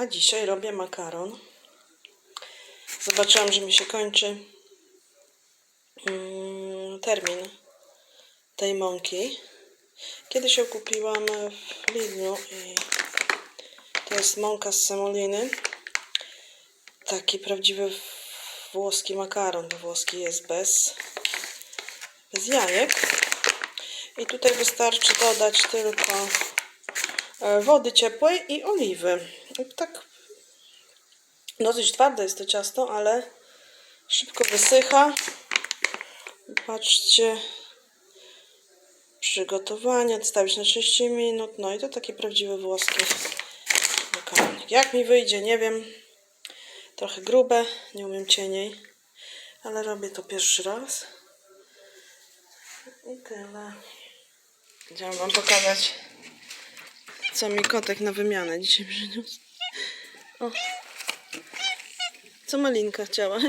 A dzisiaj robię makaron. Zobaczyłam, że mi się kończy mm, termin tej mąki. Kiedyś ją kupiłam w Lidlu i to jest mąka z semoliny. Taki prawdziwy włoski makaron. To włoski jest bez, bez jajek. I tutaj wystarczy dodać tylko e, wody ciepłej i oliwy. Tak dosyć twarde jest to ciasto, ale szybko wysycha. Patrzcie, przygotowanie, odstawić na 30 minut. No i to taki prawdziwy włoski makaronik. Jak mi wyjdzie, nie wiem. Trochę grube, nie umiem cieniej, ale robię to pierwszy raz. I tyle. Chciałam wam pokazać, co mi kotek na wymianę dzisiaj przyniósł. O. Co malinka chciałaś?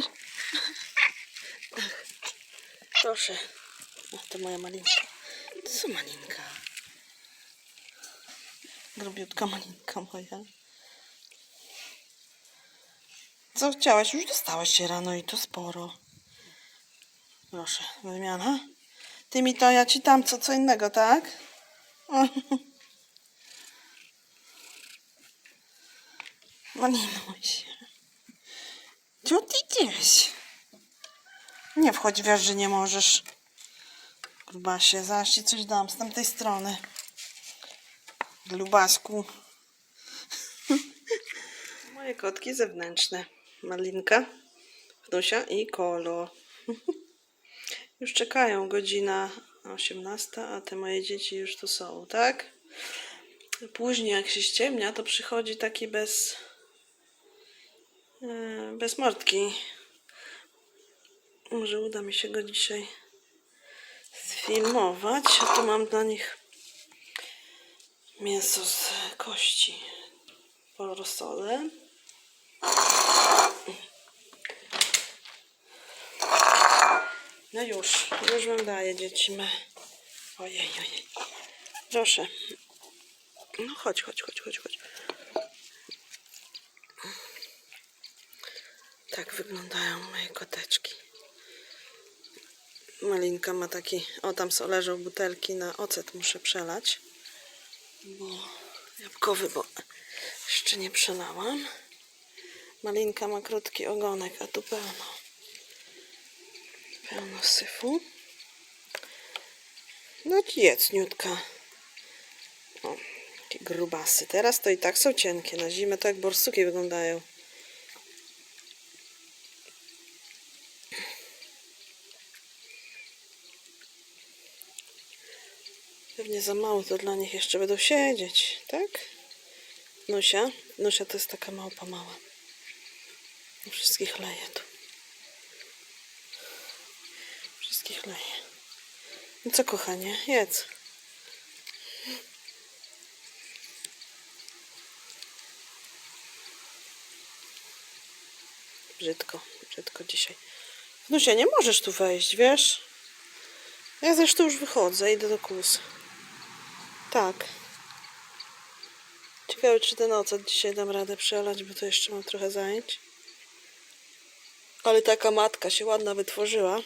Ach, proszę. O, to moja malinka. Co malinka? Grubiutka malinka moja. Co chciałaś? Już dostałaś się rano i to sporo. Proszę, wymiana. Ty mi to, ja ci tam co, co innego, tak? O. Się. Co ty idziesz? Nie wchodź, wiesz, że nie możesz. Grubasie, zaraz ci coś dam z tamtej strony. Lubasku. Moje kotki zewnętrzne. Malinka, Wnusia i Kolo. Już czekają, godzina 18, a te moje dzieci już tu są, tak? Później jak się ściemnia, to przychodzi taki bez bez mordki. Może uda mi się go dzisiaj sfilmować. A tu mam dla nich mięso z kości po rosole. No już, już wam daję dzieci me. Ojej, ojej. Proszę. No chodź, chodź, chodź, chodź, chodź. Tak wyglądają moje koteczki. Malinka ma taki, o tam są leżą butelki na ocet muszę przelać. Bo jabłkowy, bo jeszcze nie przelałam. Malinka ma krótki ogonek, a tu pełno. Pełno syfu. No jedz, niutka. O, jakie grubasy. Teraz to i tak są cienkie. Na zimę to jak borsuki wyglądają. Pewnie za mało to dla nich jeszcze będą siedzieć, tak? Nusia? Nusia to jest taka małpa mała. Wszystkich leje tu. Wszystkich leje. No co kochanie, jedz. Brzydko, brzydko dzisiaj. Nusia, nie możesz tu wejść, wiesz? Ja zresztą już wychodzę, idę do kus. Tak. Ciekawe, czy ten ocet dzisiaj dam radę przelać, bo to jeszcze mam trochę zajęć. Ale taka matka się ładna wytworzyła.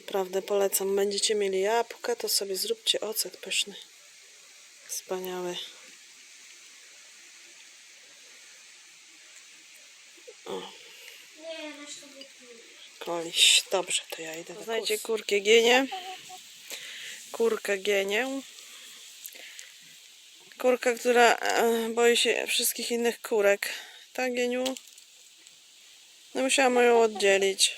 Naprawdę polecam. Będziecie mieli jabłka, to sobie zróbcie ocet pyszny. Wspaniały. O. Koliś. Dobrze, to ja idę. Znajdzie kurkę gienie. Kurkę gienię. Kurka, która e, boi się wszystkich innych kurek. Tak, Gieniu? No musiałam ją oddzielić.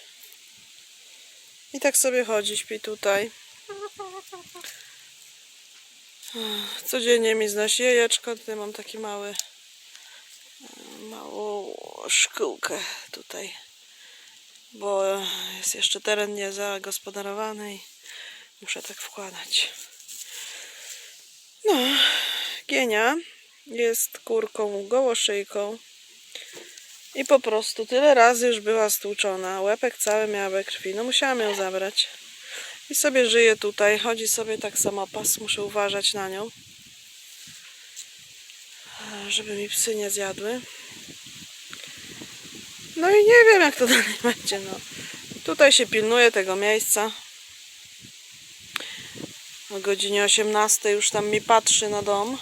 I tak sobie chodzi, śpi tutaj. Codziennie mi znosi jajeczko. Tutaj mam taki mały, e, małą szkółkę tutaj. Bo jest jeszcze teren niezagospodarowany i muszę tak wkładać. No, Gienia jest kurką gołoszyjką i po prostu tyle razy już była stłuczona. Łepek cały miała we krwi. No musiałam ją zabrać. I sobie żyje tutaj. Chodzi sobie tak samopas. Muszę uważać na nią. żeby mi psy nie zjadły. No i nie wiem, jak to dalej będzie. No. Tutaj się pilnuje tego miejsca. O godzinie 18 już tam mi patrzy na dom.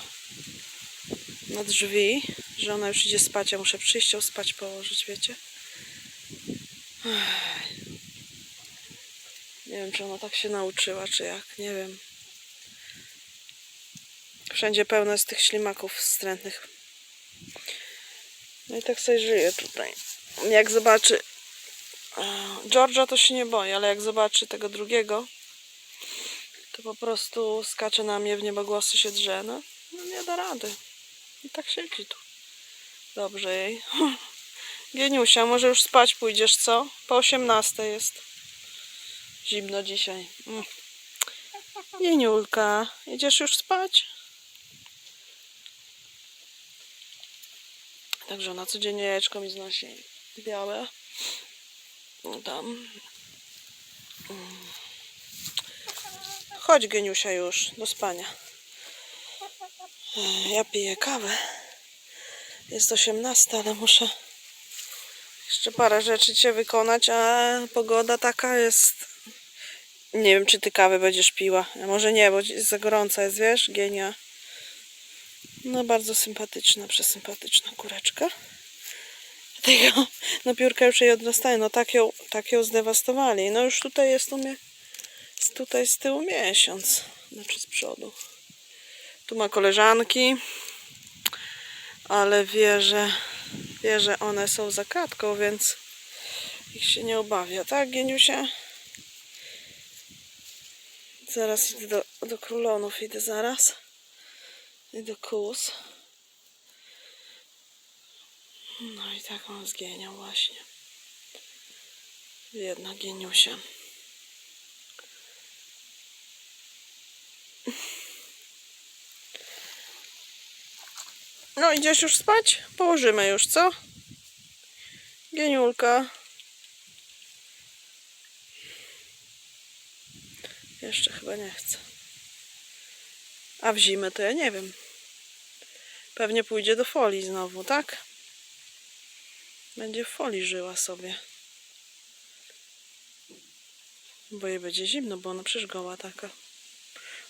Na drzwi, że ona już idzie spać. Ja muszę przyjść ją spać położyć, wiecie. Nie wiem, czy ona tak się nauczyła, czy jak. Nie wiem. Wszędzie pełno jest tych ślimaków wstrętnych. No i tak sobie żyje tutaj. Jak zobaczy Georgia, to się nie boi, ale jak zobaczy tego drugiego, to po prostu skacze na mnie w niebogłosy się drze. No, no nie da rady. I tak siedzi tu. Dobrze jej. Geniusia, może już spać pójdziesz, co? Po 18 jest. Zimno dzisiaj. Mm. Jeniulka, idziesz już spać? Także ona codziennie jajeczko mi znosi białe. No tam. Mm. Chodź Geniusia już do spania. Ja piję kawę. Jest 18, ale muszę jeszcze parę rzeczy cię wykonać, a pogoda taka jest. Nie wiem, czy ty kawę będziesz piła. A może nie, bo za gorąca jest, wiesz, genia. No bardzo sympatyczna, przesympatyczna kureczka. Tego, no piórka już jej odrastają, no tak ją, tak ją zdewastowali. No już tutaj jest u mnie, tutaj z tyłu miesiąc, znaczy z przodu. Tu ma koleżanki, ale wie, że, wie, że one są za kratką, więc ich się nie obawia, tak Geniusia? Zaraz idę do, do królonów, idę zaraz. I do kus. No i tak on zgieniał właśnie. Jedna geniusia. No idziesz już spać? Położymy już, co? Geniulka. Jeszcze chyba nie chcę. A w zimę to ja nie wiem. Pewnie pójdzie do folii znowu, tak? Będzie w folii żyła sobie. Bo jej będzie zimno, bo ona przecież goła taka.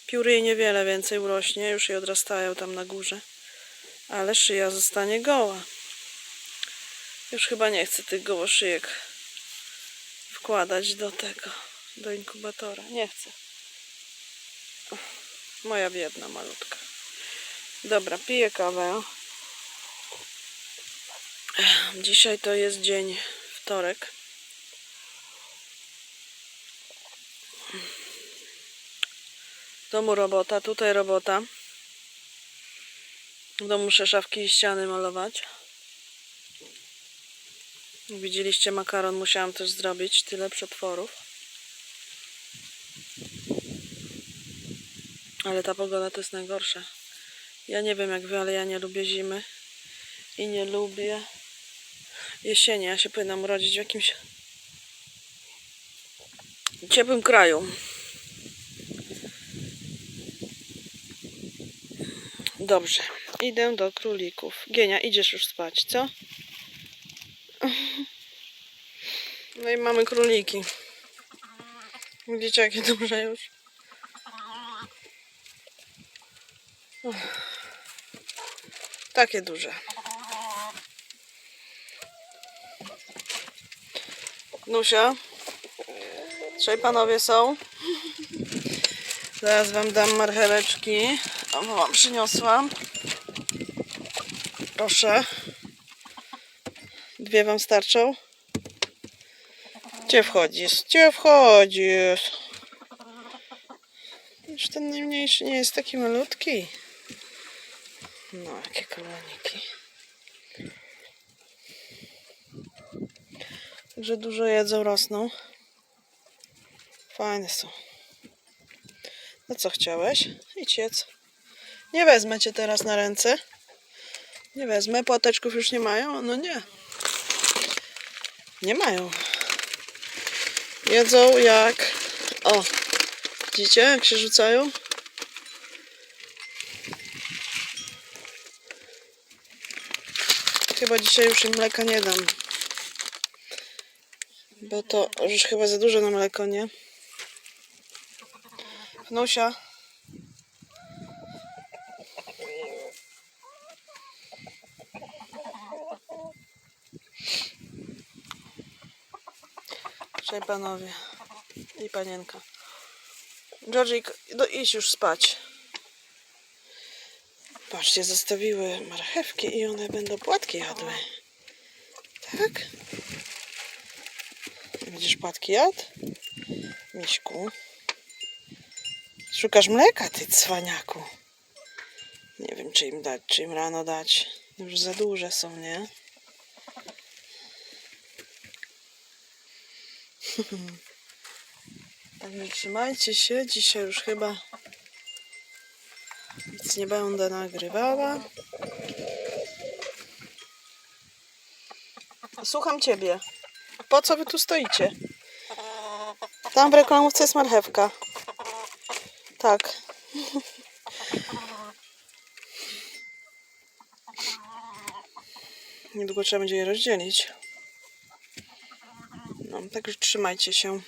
Pióry jej niewiele więcej urośnie, już jej odrastają tam na górze. Ale szyja zostanie goła. Już chyba nie chcę tych gołoszyjek wkładać do tego, do inkubatora. Nie chcę. Moja biedna malutka. Dobra, piję kawę. Dzisiaj to jest dzień wtorek. W domu robota, tutaj robota. W domu muszę szafki i ściany malować. Widzieliście makaron, musiałam też zrobić tyle przetworów. Ale ta pogoda to jest najgorsza. Ja nie wiem jak wy, ale ja nie lubię zimy. I nie lubię jesieni. Ja się powinnam urodzić w jakimś ciepłym kraju. Dobrze. Idę do królików. Gienia, idziesz już spać, co? No i mamy króliki. Widzicie jakie duże już? Takie duże. Nusia. Trzej panowie są. Zaraz wam dam marcheweczki. Bo wam przyniosłam. Proszę. Dwie wam starczą? Gdzie wchodzisz? Gdzie wchodzisz? Już ten najmniejszy nie jest taki malutki. No, jakie koloniki. Także dużo jedzą, rosną. Fajne są. No co chciałeś? Idź jedz. Nie wezmę cię teraz na ręce. Nie wezmę. Płateczków już nie mają? No nie. Nie mają. Jedzą jak... O! Widzicie jak się rzucają? Chyba dzisiaj już im mleka nie dam. Bo to już chyba za dużo na mleko, nie? Wnusia. Cześć panowie i panienka. Georgik, no idź już spać. Patrzcie, zostawiły marchewki i one będą płatki jadły. Tak? Będziesz płatki jadł? Miśku. Szukasz mleka, ty cwaniaku. Nie wiem, czy im dać, czy im rano dać. Już za duże są, nie? Także trzymajcie się. Dzisiaj już chyba nic nie będę nagrywała. Słucham ciebie. Po co wy tu stoicie? Tam w reklamówce jest marchewka. Tak. Niedługo trzeba będzie je rozdzielić. Także trzymajcie się.